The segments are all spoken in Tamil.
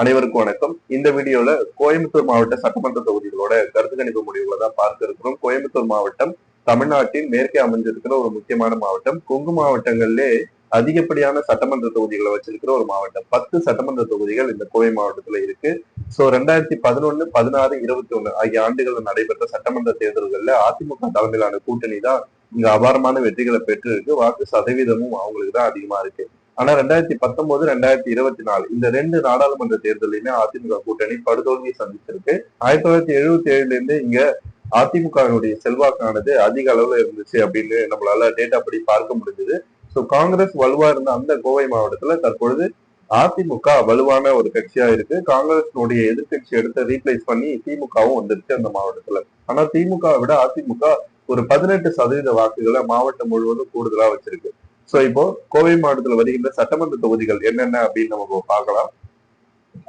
அனைவருக்கும் வணக்கம். இந்த வீடியோல கோயம்புத்தூர் மாவட்ட சட்டமன்ற தொகுதிகளோட கருத்து கணிப்பு முடிவுகளை தான் பார்க்க இருக்கிறோம். கோயம்புத்தூர் மாவட்டம் தமிழ்நாட்டின் மேற்கே அமைஞ்சிருக்கிற ஒரு முக்கியமான மாவட்டம். கொங்கு மாவட்டங்கள்லே அதிகப்படியான சட்டமன்ற தொகுதிகளை வச்சிருக்கிற ஒரு மாவட்டம். பத்து சட்டமன்ற தொகுதிகள் இந்த கோவை மாவட்டத்துல இருக்கு. சோ ரெண்டாயிரத்தி பதினொன்னு பதினாறு இருபத்தி ஒண்ணு ஆகிய ஆண்டுகளில் நடைபெற்ற சட்டமன்ற தேர்தல்கள்ல அதிமுக தலைமையிலான கூட்டணி தான் இங்க அபாரமான வெற்றிகளை பெற்று இருக்கு வாக்கு சதவீதமும் அவங்களுக்கு தான் அதிகமா இருக்கு. ஆனா ரெண்டாயிரத்தி பத்தொன்பது ரெண்டாயிரத்தி இருபத்தி நாலு இந்த ரெண்டு நாடாளுமன்ற தேர்தலையுமே அதிமுக கூட்டணி படுதோல்வியை சந்திச்சிருக்கு. ஆயிரத்தி தொள்ளாயிரத்தி எழுபத்தி ஏழுல இருந்து இங்க அதிமுகவினுடைய செல்வாக்கானது அதிக அளவுல இருந்துச்சு அப்படின்னு நம்மளால டேட்டா படி பார்க்க முடிஞ்சது. ஸோ காங்கிரஸ் வலுவா இருந்த அந்த கோவை மாவட்டத்துல தற்பொழுது அதிமுக வலுவான ஒரு கட்சியா இருக்கு. காங்கிரஸினுடைய எதிர்கட்சி எடுத்து ரீப்ளேஸ் பண்ணி திமுகவும் வந்துருச்சு அந்த மாவட்டத்துல. ஆனா திமுக விட அதிமுக ஒரு பதினெட்டு சதவீத வாக்குகளை மாவட்டம் முழுவதும் கூடுதலா வச்சிருக்கு. சோ இப்போ கோவை மாவட்டத்துல வருகின்ற சட்டமன்ற தொகுதிகள் என்னென்ன அப்படின்னு நம்ம பார்க்கலாம்.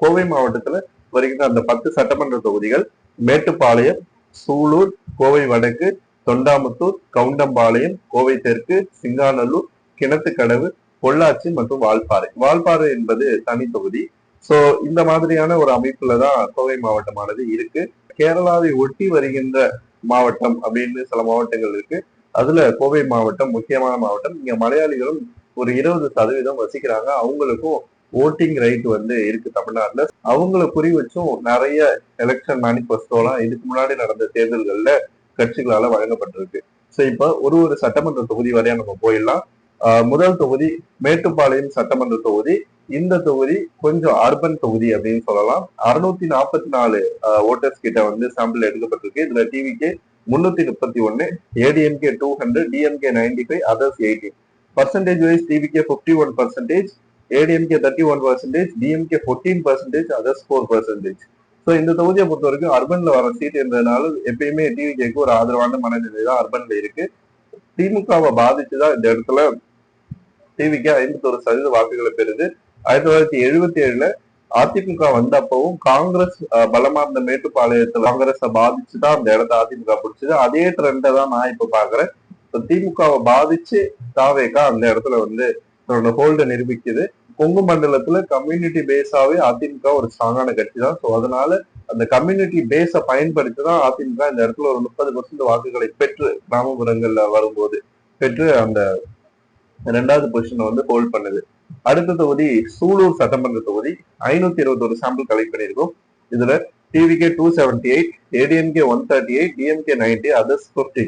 கோவை மாவட்டத்துல வருகின்ற அந்த பத்து சட்டமன்ற தொகுதிகள் மேட்டுப்பாளையம் சூலூர் கோவை வடக்கு தொண்டாமுத்தூர் கவுண்டம்பாளையம் கோவை தெற்கு சிங்காநல்லூர் கிணத்துக்கடவு பொள்ளாச்சி மற்றும் வால்பாறை. வால்பாறை என்பது தனி தொகுதி. சோ இந்த மாதிரியான ஒரு அமைப்புல தான் கோவை மாவட்டமானது இருக்கு. கேரளாவை ஒட்டி வருகின்ற மாவட்டம் அப்படின்னு சில மாவட்டங்கள் இருக்கு. அதுல கோவை மாவட்டம் முக்கியமான மாவட்டம். இங்க மலையாளிகளும் ஒரு இருபது சதவீதம் வசிக்கிறாங்க. அவங்களுக்கும் ஓட்டிங் ரைட் வந்து இருக்கு தமிழ்நாட்டுல. அவங்கள குறி வச்சும் நிறைய எலெக்ஷன் மேனிபெஸ்டோலாம் இதுக்கு முன்னாடி நடந்த தேர்தல்கள்ல கட்சிகளால வழங்கப்பட்டிருக்கு. சோ இப்ப ஒரு ஒரு சட்டமன்ற தொகுதி வரையா நம்ம போயிடலாம். முதல் தொகுதி மேட்டுப்பாளையம் சட்டமன்ற தொகுதி. இந்த தொகுதி கொஞ்சம் அர்பன் தொகுதி அப்படின்னு சொல்லலாம். அறுநூத்தி நாற்பத்தி நாலு ஓட்டர்ஸ் கிட்ட வந்து சாம்பிள் எடுக்கப்பட்டிருக்கு. இதுல டிவிக்கு முன்னூத்தி முப்பத்தி ஒன்னு ADMK two hundred DMK ninety five others eighty percentage wise TVK fifty one percentage ADMK thirty one percentage DMK fourteen percentage others four percentage so இந்த தொகுதியை பொறுத்த வரைக்கும் அர்பன்ல வர சீட் இருந்ததுனால எப்பயுமே டிவிகேக்கு ஒரு ஆதரவான மனநிலை தான் அர்பன்ல இருக்கு. திமுகவை பாதிச்சுதான் இந்த இடத்துல டிவிக்கு ஐம்பத்தொரு சதவீத வாக்குகளை பெறுது. ஆயிரத்தி தொள்ளாயிரத்தி எழுபத்தி ஏழுல அதிமுக வந்தப்பவும் காங்கிரஸ் பலமா இருந்த மேட்டுப்பாளையத்துல காங்கிரஸ பாதிச்சுதான் அந்த இடத்த அதிமுக பிடிச்சது. அதே ட்ரெண்டை தான் நான் இப்ப பாக்குறேன். திமுகவை பாதிச்சு தாவேக்கா அந்த இடத்துல வந்து தன்னோட ஹோல்ட நிரூபிக்குது. கொங்கு மண்டலத்துல கம்யூனிட்டி பேஸாவே அதிமுக ஒரு ஸ்ட்ராங்கான கட்சி தான். ஸோ அதனால அந்த கம்யூனிட்டி பேஸை பயன்படுத்தி தான் அதிமுக இந்த இடத்துல ஒரு முப்பது பர்சன்ட் வாக்குகளை பெற்று கிராமப்புறங்கள்ல வரும்போது பெற்று அந்த ரெண்டாவது பொசிஷனை வந்து ஹோல்ட் பண்ணுது. அடுத்த தொகுதி சூலூர் சட்டமன்ற தொகுதி. ஐநூத்தி இருபத்தி ஒரு சாம்பிள் கலெக்ட் பண்ணியிருக்கோம். இதுல TVK two seventy eight ADMK one thirty eight DMK ninety others fifty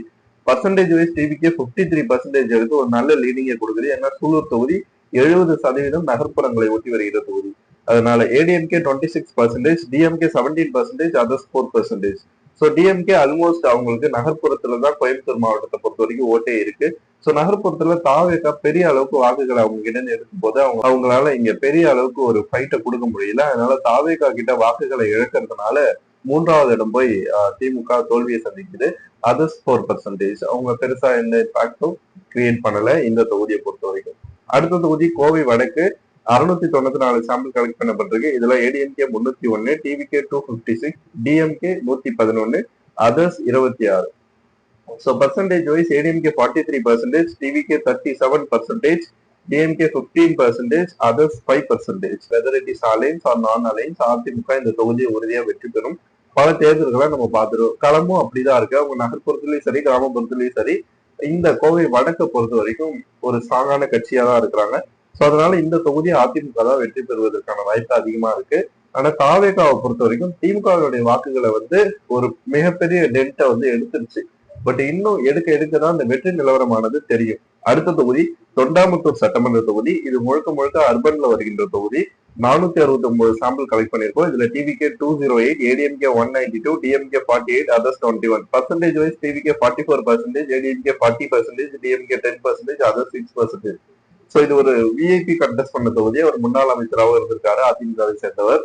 percentage wise TVK fifty three percentage எடுத்து ஒரு நல்ல லீடிங்கை கொடுக்குது. ஏன்னா சூலூர் தொகுதி எழுபது சதவீதம் நகர்ப்புறங்களை ஒட்டி வருகிற தொகுதி. அதனால ADMK twenty six percentage DMK seventeen percentage others four percentage so DMK almost அவங்களுக்கு நகர்ப்புறத்துல தான் கோயம்புத்தூர் மாவட்டத்தை பொறுத்த வரைக்கும் ஓட்டே இருக்கு. ஸோ நகர்ப்புறத்துல தாவேக்கா பெரிய அளவுக்கு வாக்குகளை அவங்க கிட்ட இருக்கும் போது அவங்க அவங்களால இங்க பெரிய அளவுக்கு ஒரு ஃபைட்டை கொடுக்க முடியல. அதனால தாவேக்கா கிட்ட வாக்குகளை இழக்கிறதுனால மூன்றாவது இடம் போய் திமுக தோல்வியை சந்திக்குது. அதர்ஸ் ஃபோர் பர்சன்டேஜ் அவங்க பெருசா எந்த இம்பாக்டும் கிரியேட் பண்ணல இந்த தொகுதியை பொறுத்த வரைக்கும். அடுத்த தொகுதி கோவை வடக்கு. அறுநூத்தி தொண்ணூத்தி நாலு சாம்பிள் கலெக்ட் பண்ணப்பட்டிருக்கு. இதுல ஏடிஎம்கே முன்னூத்தி ஒன்னு TVK two fifty six DMK நூத்தி பதினொன்னு அதர்ஸ் இருபத்தி ஆறு. So percentage wise ADMK forty three percentage TVK thirty seven percentage DMK fifteen percentage others five percentage whether it is alliance or non alliance AIADMK இந்த தொகுதியை உறுதியா வெற்றி பெறும். பல தேர்தல்களை நம்ம பார்த்துருவோம் களமும் அப்படிதான் இருக்கு. அவங்க நகர்ப்புறத்துலயும் சரி கிராமப்புறத்துலயும் சரி இந்த கோவை வடக்கை பொறுத்த வரைக்கும் ஒரு ஸ்ட்ராங்கான கட்சியா தான் இருக்கிறாங்க. ஸோ அதனால இந்த தொகுதி அதிமுக தான் வெற்றி பெறுவதற்கான வாய்ப்பு அதிகமா இருக்கு. ஆனா தாவேகாவை பொறுத்த வரைக்கும் திமுகவுடைய வாக்குகளை வந்து ஒரு மிகப்பெரிய டென்ட்டை வந்து எடுத்துருச்சு. பட் இன்னும் எடுக்க எடுக்க தான் இந்த வெற்றி நிலவரமானது தெரியும். அடுத்த தொகுதி தொண்டாமுத்தூர் சட்டமன்ற தொகுதி இது முழுக்க முழுக்க அர்பன்ல வருகின்ற தொகுதி. நானூத்தி அறுபத்தி ஒன்பது சாம்பிள் கலெக்ட் பண்ணிருக்கோம் இதுல TVK two zero eight ADMK one ninety two DMK forty eight others twenty one percentage wise TVK forty four percentage ADMK forty percentage DMK ten percentage other six percentage so இது ஒரு விஐபி கண்டஸ்ட் பண்ண தொகுதி. அவர் முன்னாள் அமைச்சராகவும் இருந்திருக்காரு அதிமுகவை சேர்ந்தவர்.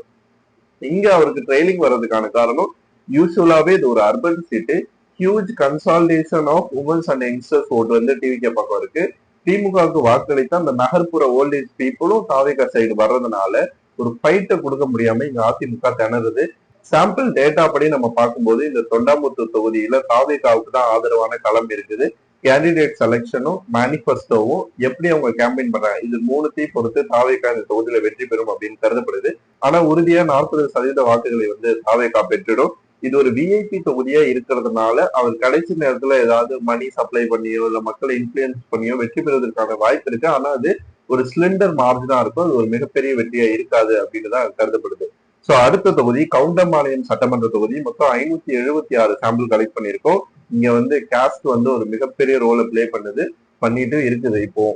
இங்க அவருக்கு ட்ரெயிலிங் வர்றதுக்கான காரணம் யூஸ்வலாவே இது ஒரு urban seat huge consultation of womens and youngsters ஓட்டு வந்து டிவிகே பக்கம் இருக்கு. திமுகவுக்கு வாக்களித்த அந்த நகர்ப்புற ஓல்டேஜ் பீப்புளும் தாவேகா சைடு வர்றதுனால ஒரு ஃபைட்டை கொடுக்க முடியாம இங்க அதிமுக திணறுது. சாம்பிள் டேட்டா படி நம்ம பார்க்கும்போது இந்த தொண்டாமுத்தூர் தொகுதியில தாவேகாவுக்கு தான் ஆதரவான களம் இருக்குது. கேண்டிடேட் செலெக்ஷனும் மேனிஃபெஸ்டோவும் எப்படி அவங்க கேம்பெயின் பண்றாங்க? இது மூணுத்தையும் பொறுத்து தாவேகா இந்த தொகுதியில வெற்றி பெறும் அப்படின்னு கருதப்படுது. ஆனா உறுதியா நாற்பது சதவீத வாக்குகளை வந்து தாவேகா பெற்றிடும். இது ஒரு விஐபி தொகுதியா இருக்கிறதுனால அவர் கடைசி நேரத்துல ஏதாவது மணி சப்ளை பண்ணியோ இல்ல மக்களை இன்ஃபுளுயன்ஸ் பண்ணியோ வெற்றி பெறுவதற்கான வாய்ப்பு இருக்கு. ஆனா அது ஒரு சிலிண்டர் மார்ஜினா இருக்கும். அது ஒரு மிகப்பெரிய வெற்றியா இருக்காது அப்படின்னு தான் கருதப்படுது. சோ அடுத்த தொகுதி கவுண்டம்பாளையம் சட்டமன்ற தொகுதி. மொத்தம் ஐநூத்தி எழுபத்தி ஆறு சாம்பிள் கலெக்ட் பண்ணியிருக்கோம். இங்க வந்து காஸ்ட் வந்து ஒரு மிகப்பெரிய ரோலை பிளே பண்ணுது பண்ணிட்டு இருக்குது இப்போ.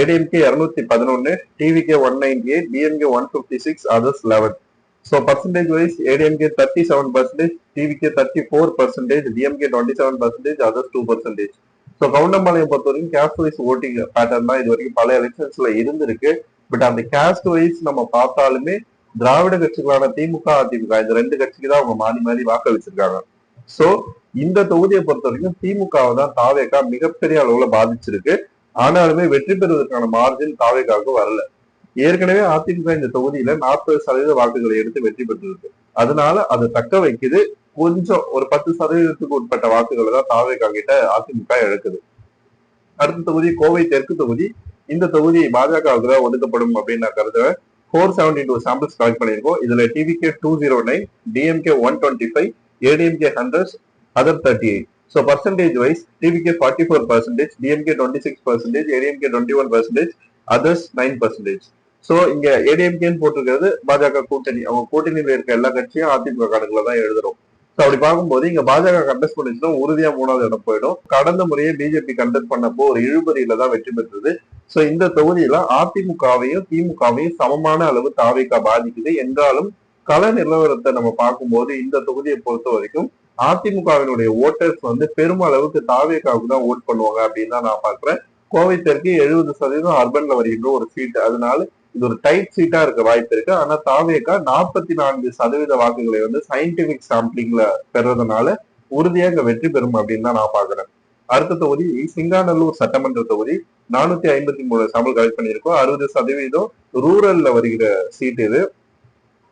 ஏடிஎம்கே இருநூத்தி பதினொன்னு TVK one ninety eight DMK one fifty six others eleven so percentage wise ADMK thirty seven percentage TVK thirty four percentage DMK twenty seven percentage others two percentage so Goundampalayam பொறுத்த வரைக்கும் கேஸ்ட் வைஸ் ஓட்டிங் பேட்டர்ன் தான் இது வரைக்கும் பல எலெக்ஷன்ஸ்ல இருந்திருக்கு. பட் அந்த கேஸ்ட் வைஸ் நம்ம பார்த்தாலுமே திராவிட கட்சிகளான திமுக அதிமுக இந்த ரெண்டு கட்சிக்கு தான் அவங்க மாறி மாறி வாக்களிச்சிருக்காங்க. ஸோ இந்த தொகுதியை பொறுத்த வரைக்கும் திமுகவை தான் தாவேகா மிகப்பெரிய அளவுல பாதிச்சிருக்கு. ஆனாலுமே வெற்றி பெறுவதற்கான மார்ஜின் தாவேகாவுக்கு வரல. ஏற்கனவே அதிமுக இந்த தொகுதியில நாற்பது சதவீத வாக்குகளை எடுத்து வெற்றி பெற்றிருக்கு. அதனால அதை தக்க வைக்குது. கொஞ்சம் ஒரு பத்து சதவீதத்துக்கு உட்பட்ட வாக்குகளை தான் தாவேகா கிட்ட அதிமுக இழக்குது. அடுத்த தொகுதி கோவை தெற்கு தொகுதி. இந்த தொகுதி பாஜகவுக்கு தான் ஒதுக்கப்படும் அப்படின்னு நான் கருதுவேன் four seventy two samples collect பண்ணியிருக்கோம். இதுல TVK two zero nine DMK one twenty five ADMK hundred other thirty eight so percentage wise TVK forty four percentage DMK twenty six percentage ADMK twenty one percentage others nine percentage so இங்க ஏடிஎம்கேன்னு போட்டிருக்கிறது பாஜக கூட்டணி. அவங்க கூட்டணியில இருக்க எல்லா கட்சியும் அதிமுக கணக்குல தான் எழுதுறோம். ஸோ அப்படி பார்க்கும்போது இங்க பாஜக கண்டெஸ்ட் பண்ணிச்சுன்னா உறுதியா மூணாவது இடம் போயிடும். கடந்த முறையே பிஜேபி கண்டெஸ்ட் பண்ணப்போ ஒரு இழுபறியில தான் வெற்றி பெற்றது. ஸோ இந்த தொகுதியில அதிமுகவையும் திமுகவையும் சமமான அளவு தாவிக பாதிக்குது. என்றாலும் கள நிலவரத்தை நம்ம பார்க்கும்போது இந்த தொகுதியை பொறுத்த வரைக்கும் அதிமுகவினுடைய ஓட்டர்ஸ் வந்து பெருமளவுக்கு தாவேக்காவுக்கு தான் ஓட் பண்ணுவாங்க அப்படின்னு தான் நான் பாக்குறேன் கோவை தெற்கு எழுபது சதவீதம் அர்பன்ல வருகின்ற ஒரு சீட் அதனால இது ஒரு டைட் சீட்டா இருக்க வாய்ப்பு இருக்கு. ஆனா தாவேக்கா நாற்பத்தி நான்கு சதவீத வாக்குகளை வந்து சயின்டிபிக் சாம்பிளிங்ல பெறதுனால உறுதியா இங்க வெற்றி பெறும் அப்படின்னு தான் நான் பாக்குறேன் அடுத்த தொகுதி சிங்காநல்லூர் சட்டமன்ற தொகுதி. நானூத்தி ஐம்பத்தி மூணு சாம்பிள் கலெக்ட் பண்ணியிருக்கோம். அறுபது சதவீதம் ரூரல்ல வருகிற சீட் இது.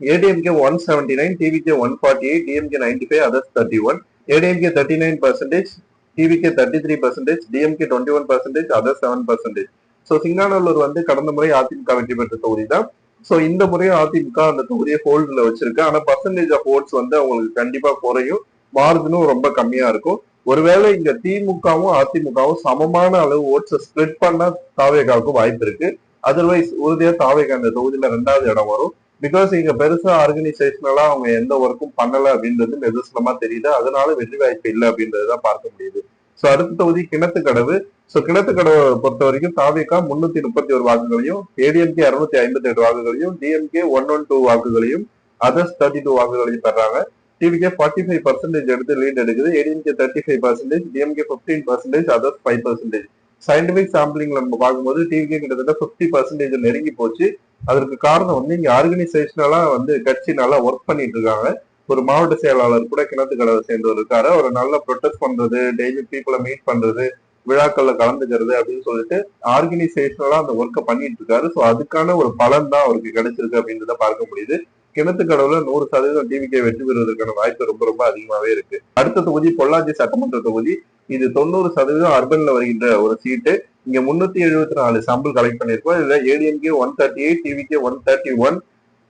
ADMK one seventy nine TVK one forty eight DMK ninety five others thirty one ADMK thirty nine percentage TVK thirty three percentage DMK twenty one percentage other seven percentage so Singanallur வந்து கடந்த முறை அதிமுக வெற்றி பெற்ற தொகுதி தான் ஸோ இந்த முறையும் அதிமுக அந்த தொகுதியை ஹோல்டில் வச்சிருக்கு. ஆனா பர்சன்டேஜ் ஆஃப் ஓட்ஸ் வந்து அவங்களுக்கு கண்டிப்பா குறையும். மார்ஜினும் ரொம்ப கம்மியா இருக்கும். ஒருவேளை இங்க திமுகவும் அதிமுகவும் சமமான அளவு ஓட்ஸை ஸ்பிளிட் பண்ண தாவேகாவுக்கு வாய்ப்பு இருக்கு. அதர்வைஸ் உறுதியா தாவேகா அந்த தொகுதியில ரெண்டாவது இடம் வரும். பிகாஸ் இங்க பெருசா ஆர்கனைசேஷனலா அவங்க எந்த ஒர்க்கும் பண்ணல அப்படின்றது நிதர்சனமா தெரியுது. அதனால வெற்றி வாய்ப்பு இல்லை அப்படின்றதுதான் பார்க்க முடியுது. சோ அடுத்த தொகுதி கிணத்துக்கடவு. சோ கிணத்துக்கடவை பொறுத்த வரைக்கும் தாவேகா முன்னூத்தி முப்பத்தி ஒரு வாக்குகளையும் ஏடிஎம்கே அறுநூத்தி ஐம்பத்தி எட்டு வாக்குகளையும் டிஎம்கே ஒன் ஒன் டூ வாக்குகளையும் அதர்ஸ் தேர்ட்டி டூ வாக்குகளையும் பெறாங்க டிவிகே ஃபார்ட்டி ஃபைவ் பர்சன்டேஜ் எடுத்து லீட் எடுக்குது. ADMK thirty five percentage DMK fifteen percentage others five percentage scientific சாம்பிளிங்ல நம்ம பார்க்கும்போது டிவிகே கிட்டத்தட்ட ஃபிஃப்டி பர்சன்டேஜ் நெருங்கி போச்சு. அதற்கு காரணம் வந்து இங்க ஆர்கனைசேஷனலா வந்து கட்சி நல்லா ஒர்க் பண்ணிட்டு இருக்காங்க. ஒரு மாவட்ட செயலாளர் கூட கிணத்து கடவை சேர்ந்தவர் இருக்காரு. அவர் நல்லா ப்ரொடெஸ்ட் பண்றது டெய்லி பீப்புளை மீட் பண்றது விழாக்கள்ல கலந்துக்கிறது அப்படின்னு சொல்லிட்டு ஆர்கனைசேஷனலா அந்த ஒர்க்கை பண்ணிட்டு இருக்காரு. ஸோ அதுக்கான ஒரு பலன் தான் அவருக்கு கிடைச்சிருக்கு அப்படின்றத பார்க்க முடியுது. கிணத்து கடவுல நூறு சதவீதம் டிவிகே வெற்றி பெறுவதற்கான வாய்ப்பு ரொம்ப ரொம்ப அதிகமாவே இருக்கு. அடுத்த தொகுதி பொள்ளாச்சி சட்டமன்ற தொகுதி. இது தொண்ணூறு சதவீதம் அர்பன்ல வருகின்ற ஒரு சீட்டு இங்க முன்னூத்தி எழுபத்தி நாலு சாம்பிள் கலெக்ட் பண்ணிருக்கோம் இதுல ADMK one thirty eight TVK one thirty one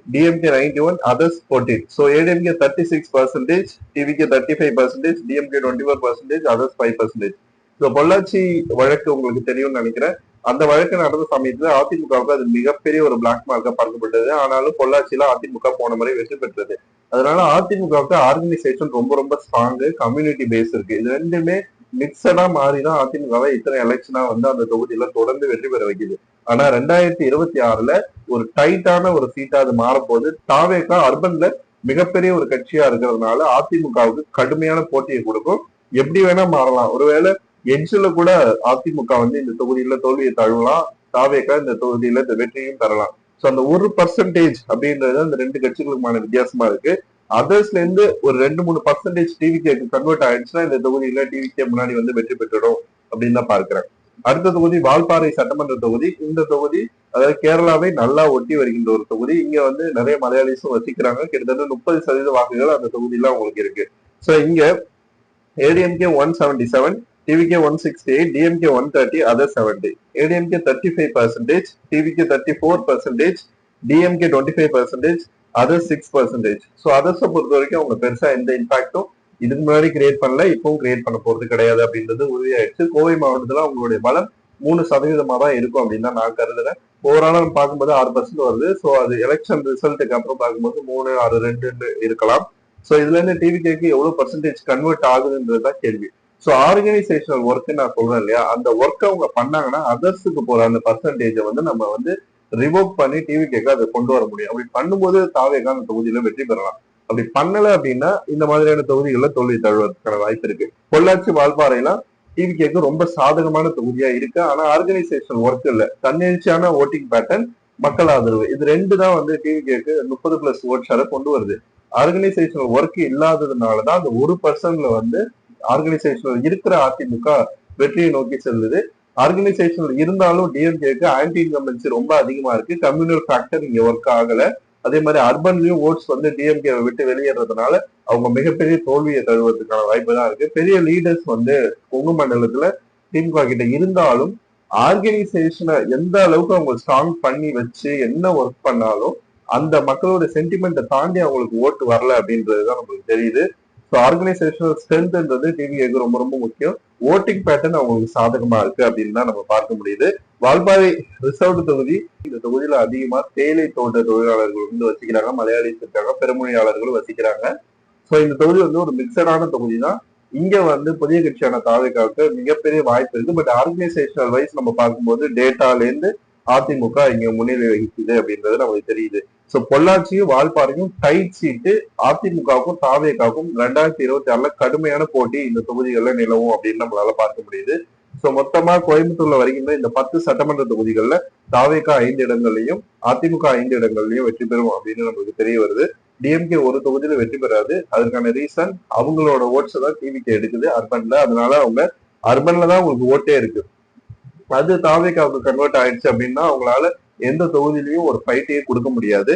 DMK ninety one others fourteen so ADMK thirty six percentage TVK thirty five percentage DMK twenty four percentage others five percentage இந்த பொள்ளாச்சி வழக்கு உங்களுக்கு தெரியும்னு நினைக்கிறேன். அந்த வழக்கு நடந்த சமயத்துல அதிமுகவுக்கு அது மிகப்பெரிய ஒரு பிளாக் மார்க்கா பார்க்கப்பட்டது ஆனாலும் பொள்ளாச்சியில அதிமுக போன முறை வெற்றி பெற்றது. அதனால அதிமுகவுக்கு ஆர்கனைசேஷன் ரொம்ப ரொம்ப ஸ்ட்ராங்கு கம்யூனிட்டி பேஸ் இருக்கு. இது ரெண்டுமே மிக்சடா மாறிதான் அதிமுகவை இத்தனை எலெக்ஷனா வந்து அந்த தொகுதியில தொடர்ந்து வெற்றி பெற வைக்குது. ஆனா ரெண்டாயிரத்தி இருபத்தி ஆறுல ஒரு டைட்டான ஒரு சீட்டா அது மாறப்போது தாவேக்கா அர்பன்ல மிகப்பெரிய ஒரு கட்சியா இருக்கிறதுனால அதிமுகவுக்கு கடுமையான போட்டியை கொடுக்கும். எப்படி வேணா மாறலாம். ஒருவேளை எட்ஜில் கூட அதிமுக வந்து இந்த தொகுதியில தோல்வியை தழுவலாம். தாவேக்கா இந்த தொகுதியில இந்த வெற்றியும் தரலாம். சோ அந்த ஒரு பர்சன்டேஜ் அப்படின்றது அந்த ரெண்டு கட்சிகளுக்குமான வித்தியாசமா இருக்கு. அதர்ஸ்ல இருந்து ஒரு ரெண்டு மூணு பர்சன்டேஜ் டிவிகேக்கு கன்வெர்ட் ஆயிடுச்சுன்னா இந்த தொகுதியில டிவிகே முன்னாடி வந்து வெற்றி பெற்றுடும் அப்படின்னு தான் பார்க்கிறேன். அடுத்த தொகுதி வால்பாறை சட்டமன்ற தொகுதி. இந்த தொகுதி அதாவது கேரளாவை நல்லா ஒட்டி வருகின்ற ஒரு தொகுதி. இங்க வந்து நிறைய மலையாளிஸும் வசிக்கிறாங்க. கிட்டத்தட்ட முப்பது சதவீத வாக்குகள் அந்த தொகுதியில அவங்களுக்கு இருக்கு. சோ இங்க ADMK one seventy seven TVK one sixty eight DMK one thirty other seventy ADMK thirty five percentage TVK thirty four percentage DMK twenty five percentage other six percentage so அதர்ஸை பொறுத்த வரைக்கும் அவங்க பெருசாக எந்த இம்பாக்டும் இதுக்கு முன்னாடி கிரியேட் பண்ணல இப்பவும் கிரியேட் பண்ண போறது கிடையாது அப்படின்றது உறுதியாயிடுச்சு. கோவை மாவட்டத்தில் அவங்களுடைய பலம் மூணு சதவீதமாக தான் இருக்கும் அப்படின்னு தான் நான் கருதுறேன். ஓவராலா பார்க்கும்போது ஆறு பர்சன்ட் வருது. ஸோ அது எலெக்ஷன் ரிசல்ட்டுக்கு அப்புறம் பார்க்கும்போது மூணு ஆறு ரெண்டு இருக்கலாம். ஸோ இதுல இருந்து டிவிகேக்கு எவ்வளவு பர்சன்டேஜ் கன்வெர்ட் ஆகுதுன்றது தான் கேள்வி. ஸோ ஆர்கனைசேஷனல் ஒர்க் நான் சொல்றேன் இல்லையா? அந்த ஒர்க் அவங்க பண்ணாங்கன்னா அதர்ஸுக்கு போற அந்த பர்சன்டேஜை வந்து நம்ம வந்து ரிவோக் பண்ணி டிவி கேட்க அதை கொண்டு வர முடியும். அப்படி பண்ணும்போது தாவேகா அந்த தொகுதியில வெற்றி பெறலாம். அப்படி பண்ணல அப்படின்னா இந்த மாதிரியான தொகுதிகளில் தோல்வி தழுவதற்கான வாய்ப்பு இருக்கு. பொள்ளாச்சி வால்பாறையெல்லாம் டிவி கேக்கு ரொம்ப சாதகமான தொகுதியா இருக்கு. ஆனா ஆர்கனைசேஷன் ஒர்க் இல்ல. தன்னெழுச்சியான ஓட்டிங் பேட்டர்ன் மக்கள் ஆதரவு. இது ரெண்டு தான் வந்து டிவி கேக்கு முப்பது பிளஸ் ஓட் கொண்டு வருது. ஆர்கனைசேஷன் ஒர்க் இல்லாததுனாலதான் அந்த ஒரு பர்சன்ட்ல வந்து ஆர்கனைசேஷனல் இருக்கிற அதிமுக வெற்றியை நோக்கி செல்லுது. ஆர்கனைசேஷன் இருந்தாலும் டிஎம்கேக்கு ஆன்டி இன்கம்பன்சி ரொம்ப அதிகமா இருக்கு. கம்யூனல் ஃபேக்டர் இங்க ஒர்க் ஆகல. அதே மாதிரி அர்பன்லயும் ஓட்ஸ் வந்து டிஎம்கே விட்டு வெளியேறதுனால அவங்க மிகப்பெரிய தோல்வியை தழுவதற்கான வாய்ப்பு தான் இருக்கு. பெரிய லீடர்ஸ் வந்து கொங்கு மண்டலத்துல திமுக கிட்ட இருந்தாலும் ஆர்கனைசேஷனை எந்த அளவுக்கு அவங்க ஸ்ட்ராங் பண்ணி வச்சு என்ன ஒர்க் பண்ணாலும் அந்த மக்களோட சென்டிமெண்ட்டை தாண்டி அவங்களுக்கு ஓட்டு வரல அப்படின்றதுதான் நம்மளுக்கு தெரியுது. ஸோ ஆர்கனைசேஷனல் ஸ்ட்ரென்த்ன்றது டிவிஏக்கு ரொம்ப ரொம்ப முக்கியம். ஓட்டிங் பேட்டர்ன் அவங்களுக்கு சாதகமா இருக்கு அப்படின்னு தான் நம்ம பார்க்க முடியுது. வால்பாறை ரிசர்வ்டு தொகுதி இந்த தொகுதியில அதிகமா தேயிலை தோட்ட தொழிலாளர்கள் வந்து வசிக்கிறாங்க மலையாளிஸ் இருக்காங்க பெருமொழியாளர்களும் வசிக்கிறாங்க. ஸோ இந்த தொகுதி வந்து ஒரு மிக்சடான தொகுதி தான். இங்க வந்து புதிய கட்சியான தாவேக்காவுக்கு மிகப்பெரிய வாய்ப்பு இருக்கு. பட் ஆர்கனைசேஷனல் வைஸ் நம்ம பார்க்கும்போது டேட்டால இருந்து அதிமுக இங்க முன்னிலை வகிக்குது அப்படின்றது நமக்கு தெரியுது. சோ பொள்ளாச்சியும் வால்பாறையும் டைட் சீட்டு அதிமுகவுக்கும் தாவேக்காவுக்கும் ரெண்டாயிரத்தி இருபத்தி ஆறுல கடுமையான போட்டி இந்த தொகுதிகளில் நிலவும் அப்படின்னு நம்மளால பார்க்க முடியுது. சோ மொத்தமா கோயம்புத்தூர்ல வரைக்கும் இந்த பத்து சட்டமன்ற தொகுதிகளில் தாவேக்கா ஐந்து இடங்கள்லையும் அதிமுக ஐந்து இடங்கள்லையும் வெற்றி பெறும் அப்படின்னு நமக்கு தெரிய வருது. டிஎம்கே ஒரு தொகுதியில வெற்றி பெறாது. அதுக்கான ரீசன் அவங்களோட ஓட்ஸ் தான் டிவிக்கு எடுக்குது அர்பன்ல. அதனால அவங்க அர்பன்ல தான் உங்களுக்கு ஓட்டே இருக்கு. அது தாவேக்காவுக்கு கன்வெர்ட் ஆயிடுச்சு அப்படின்னா அவங்களால எந்த தொகுதியிலையும் ஒரு ஃபைட்டையே கொடுக்க முடியாது.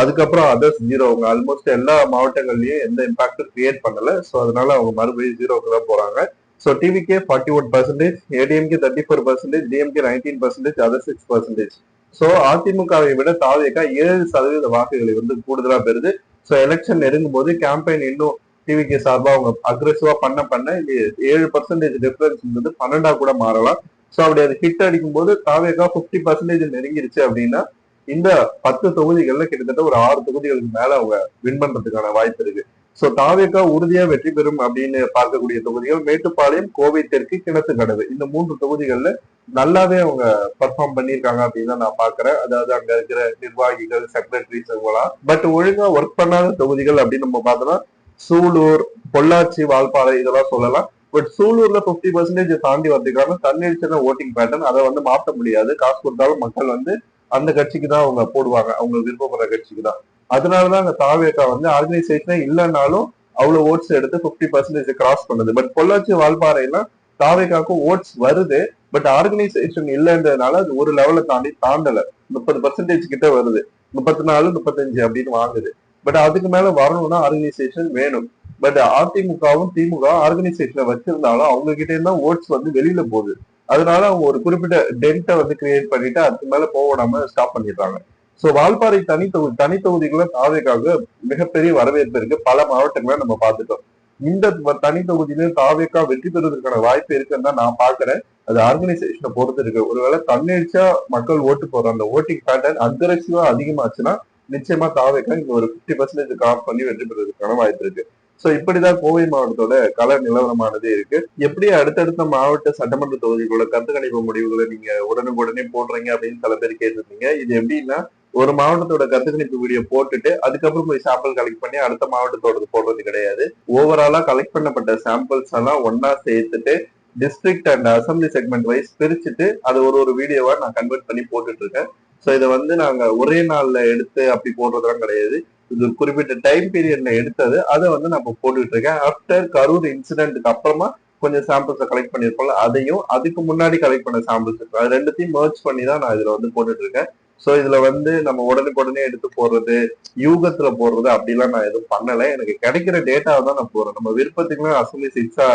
அதுக்கப்புறம் அதர்ஸ் ஜீரோ அவங்க ஆல்மோஸ்ட் எல்லா மாவட்டங்கள்லயும் எந்த இம்பாக்டும் கிரியேட் பண்ணல. ஸோ அதனால அவங்க மறுபடியும் ஜீரோக்கு தான் போறாங்க. So TVK forty one percentage ADMK thirty four percentage DMK nineteen percentage other six percentage so அதிமுகவை விட தாவேக்கா ஏழு சதவீத வாக்குகளை வந்து கூடுதலா பெறுது. ஸோ எலெக்ஷன் நெருங்கும் போது கேம்பெயின் இன்னும் டிவிகே சார்பா அவங்க அக்ரெசிவா பண்ண பண்ண இது ஏழு பர்சன்டேஜ் டிஃபரன்ஸ் வந்து பன்னெண்டா கூட மாறலாம். ஸோ அப்படி அது ஹிட் அடிக்கும் போது தாவேகா பிப்டி பர்சன்டேஜ் நெருங்கிருச்சு அப்படின்னா இந்த பத்து தொகுதிகள்ல கிட்டத்தட்ட ஒரு ஆறு தொகுதிகளுக்கு மேல அவங்க வின் பண்றதுக்கான வாய்ப்பு இருக்கு. சோ தாவேகா உறுதியா வெற்றி பெறும் அப்படின்னு பார்க்கக்கூடிய தொகுதிகள் மேட்டுப்பாளையம் கோவை தெற்கு கிணத்து கடவு. இந்த மூன்று தொகுதிகள்ல நல்லாவே அவங்க பர்ஃபார்ம் பண்ணியிருக்காங்க அப்படின்னு தான் நான் பாக்குறேன் அதாவது அங்க இருக்கிற நிர்வாகிகள் செக்ரட்டரிஸ் இவங்களாம் பட் ஒழுங்கா ஒர்க் பண்ணாத தொகுதிகள் அப்படின்னு நம்ம பார்த்தோம்னா சூலூர் பொள்ளாச்சி வால்பாறை இதெல்லாம் சொல்லலாம். பட் சூலூர்ல பிப்டி பர்சன்டேஜ் தாண்டி வந்திருக்காங்க. தன்னெழுச்சியான ஓட்டிங் பேட்டர்ன் அதை வந்து மாற்ற முடியாது. காசு கொடுத்தாலும் மக்கள் வந்து அந்த கட்சிக்கு தான் அவங்க போடுவாங்க. அவங்க விருப்பப்படுற கட்சிக்கு தான். அதனாலதான் அந்த தாவேக்கா வந்து ஆர்கனைசேஷனே இல்லைன்னாலும் அவ்வளவு ஓட்ஸ் எடுத்து பிப்டி பர்சன்டேஜ் கிராஸ் பண்ணுது. பட் பொள்ளாச்சி வால்பாறைலாம் தாவேக்காக்கும் ஓட்ஸ் வருது. பட் ஆர்கனைசேஷன் இல்லைன்றதுனால அது ஒரு லெவலை தாண்டி தாண்டல. முப்பது பர்சன்டேஜ் கிட்ட வருது. முப்பத்தி நாலு முப்பத்தஞ்சு அப்படின்னு வாங்குது. பட் அதுக்கு மேல வரணும்னா ஆர்கனைசேஷன் வேணும். பட் அதிமுகவும் திமுக ஆர்கனைசேஷனை வச்சிருந்தாலும் அவங்க கிட்ட இருந்தா ஓட்ஸ் வந்து வெளியில போகுது. அதனால அவங்க ஒரு குறிப்பிட்ட டென்ட்டை வந்து கிரியேட் பண்ணிட்டு அதுக்கு மேல போகாம ஸ்டாப் பண்ணிடுறாங்க. சோ வால்பாறை தனி தொகுதி தனி தொகுதிகளை தாவேக்காக மிகப்பெரிய வரவேற்பு இருக்கு. பல மாவட்டங்களை நம்ம பார்த்துட்டோம். இந்த தனி தொகுதியிலும் தாவேக்கா வெற்றி பெறுவதற்கான வாய்ப்பு இருக்குன்னு தான் நான் பாக்குறேன் அது ஆர்கனைசேஷனை பொறுத்து இருக்கு. ஒருவேளை தன்னெழுச்சா மக்கள் ஓட்டு போற அந்த ஓட்டிங் பேட்டர்ன் அக்ரெசிவா அதிகமாச்சுன்னா நிச்சயமா தாவேக்கா இங்க ஒரு பிப்டி பர்சன்டேஜ் காப் பண்ணி வெற்றி பெறுவதற்கான வாய்ப்பு இருக்கு. சோ இப்படிதான் கோவை மாவட்டத்தோட கள நிலவரமானது இருக்கு. எப்படி அடுத்தடுத்த மாவட்ட சட்டமன்ற தொகுதிகளோட கருத்து கணிப்பு முடிவுகளை நீங்க உடனுக்குடனே போடுறீங்க அப்படின்னு சில பேர் கேட்டிருந்தீங்க. இது எப்படின்னா ஒரு மாவட்டத்தோட கருத்து கணிப்பு வீடியோ போட்டுட்டு அதுக்கப்புறம் போய் சாம்பிள் கலெக்ட் பண்ணி அடுத்த மாவட்டத்தோட போடுறது கிடையாது. ஓவராலா கலெக்ட் பண்ணப்பட்ட சாம்பிள்ஸ் எல்லாம் ஒன்னா சேர்த்துட்டு district and assembly segment wise பிரிச்சுட்டு அது ஒரு ஒரு வீடியோவா நான் கன்வெர்ட் பண்ணி போட்டுட்டு இருக்கேன். ஸோ இதை வந்து நாங்க ஒரே நாள்ல எடுத்து அப்படி போடுறதெல்லாம் கிடையாது. இது குறிப்பிட்ட டைம் பீரியட்ல எடுத்தது. அதை வந்து நான் இப்போ போட்டுட்டு இருக்கேன். ஆஃப்டர் கரூர் இன்சிடென்ட்க்கு அப்புறமா கொஞ்சம் சாம்பிள்ஸை கலெக்ட் பண்ணியிருப்போம்ல அதையும் அதுக்கு முன்னாடி கலெக்ட் பண்ண சாம்பிள்ஸ் இருக்கு. அது ரெண்டுத்தையும் மர்ச் பண்ணி தான் நான் இதுல வந்து போட்டுட்டு இருக்கேன். ஸோ இதுல வந்து நம்ம உடனுக்குடனே எடுத்து போடுறது யூகத்துல போடுறது அப்படிலாம் நான் எதுவும் பண்ணல. எனக்கு கிடைக்கிற டேட்டாவை தான் நான் போடுறேன். நம்ம விருப்பத்துக்குலாம் அசம்பிளி சிக்ஸா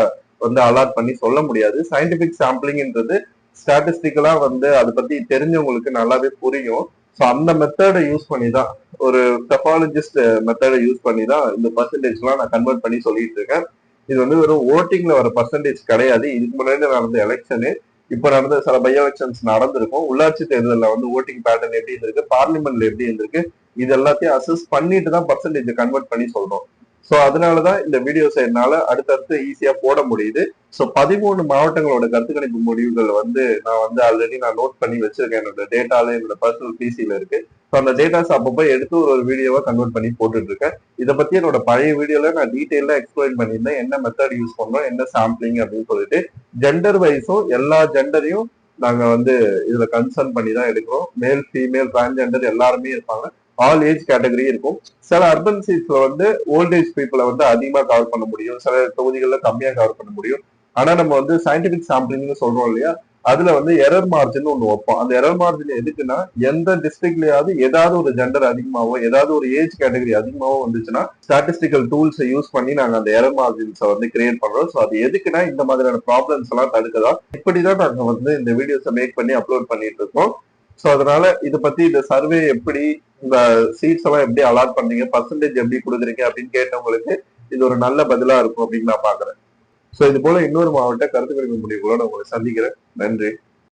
வந்து அலாட் பண்ணி சொல்ல முடியாது. சயின்டிபிக் சாம்பிளிங்ன்றது ஸ்டாட்டிஸ்டிக்கலா வந்து அதை பத்தி தெரிஞ்சவங்களுக்கு நல்லாவே புரியும். ஸோ அந்த மெத்தடை யூஸ் பண்ணி தான் ஒரு பெப்பாலஜிஸ்ட் மெத்தடை யூஸ் பண்ணி தான் இந்த பர்சன்டேஜ்லாம் நான் கன்வெர்ட் பண்ணி சொல்லிட்டு இருக்கேன் இது வந்து வெறும் ஓட்டிங்ல வர பர்சன்டேஜ் கிடையாது. இதுக்கு முன்னாடி நடந்த எலெக்ஷனு இப்போ நடந்த சில பை எலெக்ஷன்ஸ் நடந்திருக்கும். உள்ளாட்சி தேர்தலில் வந்து ஓட்டிங் பேட்டர்ன் எப்படி இருந்திருக்கு பார்லிமெண்ட்ல எப்படி இருந்திருக்கு இது எல்லாத்தையும் அசஸ் பண்ணிட்டு தான் பர்சன்டேஜ் கன்வெர்ட் பண்ணி சொல்றோம். ஸோ அதனாலதான் இந்த வீடியோஸ் என்னால அடுத்தடுத்து ஈஸியா போட முடியுது. ஸோ பதிமூணு மாவட்டங்களோட கருத்து கணிப்பு முடிவுகள் வந்து நான் வந்து ஆல்ரெடி நான் நோட் பண்ணி வச்சிருக்கேன். என்னோட டேட்டால என்னோட பர்சனல் பிசியில இருக்கு. ஸோ அந்த டேட்டாஸ் அப்பப்போ எடுத்து ஒரு ஒரு வீடியோவா கன்வெர்ட் பண்ணி போட்டுட்டு இருக்கேன். இதை பத்தி என்னோட பழைய வீடியோல நான் டீட்டெயிலா எக்ஸ்பிளைன் பண்ணியிருந்தேன். என்ன மெத்தட் யூஸ் பண்றோம் என்ன சாம்பிளிங் அப்படின்னு சொல்லிட்டு ஜெண்டர் வைஸும் எல்லா ஜெண்டரையும் நாங்க வந்து இதுல கன்சர்ன் பண்ணி தான் எடுக்கிறோம். மேல் ஃபீமேல் டிரான்ஜெண்டர் எல்லாருமே இருப்பாங்க. ஆல் ஏஜ் கேட்டகரி இருக்கும். சில அர்பன் சீட்ஸ்ல வந்து ஓல்ட் ஏஜ் பீப்புளை வந்து அதிகமா கவர் பண்ண முடியும். சில தொகுதிகள்ல கம்மியா கவர் பண்ண முடியும். ஆனா நம்ம வந்து சயின்டிபிக் சாம்பிளிங்னு சொல்றோம் இல்லையா? அதுல வந்து எரர் மார்ஜின் ஒண்ணு வைப்போம். அந்த எரர் மார்ஜின் எதுக்குன்னா எந்த டிஸ்ட்ரிக்ட்லயாவது ஏதாவது ஒரு ஜெண்டர் அதிகமாவோ ஏதாவது ஒரு ஏஜ் கேட்டகரி அதிகமாவோ வந்துச்சுன்னா ஸ்டாட்டிஸ்டிக்கல் டூல்ஸை யூஸ் பண்ணி நாங்க அந்த எரர் மார்ஜின்ஸை வந்து கிரியேட் பண்றோம். ஸோ அது எதுக்குன்னா இந்த மாதிரியான ப்ராப்ளம்ஸ் எல்லாம் தடுக்கதான். இப்படிதான் நாங்க வந்து இந்த வீடியோஸை மேக் பண்ணி அப்லோட் பண்ணிட்டு இருக்கோம். ஸோ அதனால இதை பத்தி இந்த சர்வே எப்படி இந்த சீட்ஸ் எல்லாம் எப்படி அலாட் பண்றீங்க பர்சன்டேஜ் எப்படி கொடுக்குறீங்க அப்படின்னு கேட்டவங்களுக்கு இது ஒரு நல்ல பதிலா இருக்கும் அப்படின்னு நான் பாக்குறேன். ஸோ இது போல இன்னொரு மாவட்ட கருத்து கணிப்பு முடிவுகளோட உங்களை சந்திக்கிறேன். நன்றி.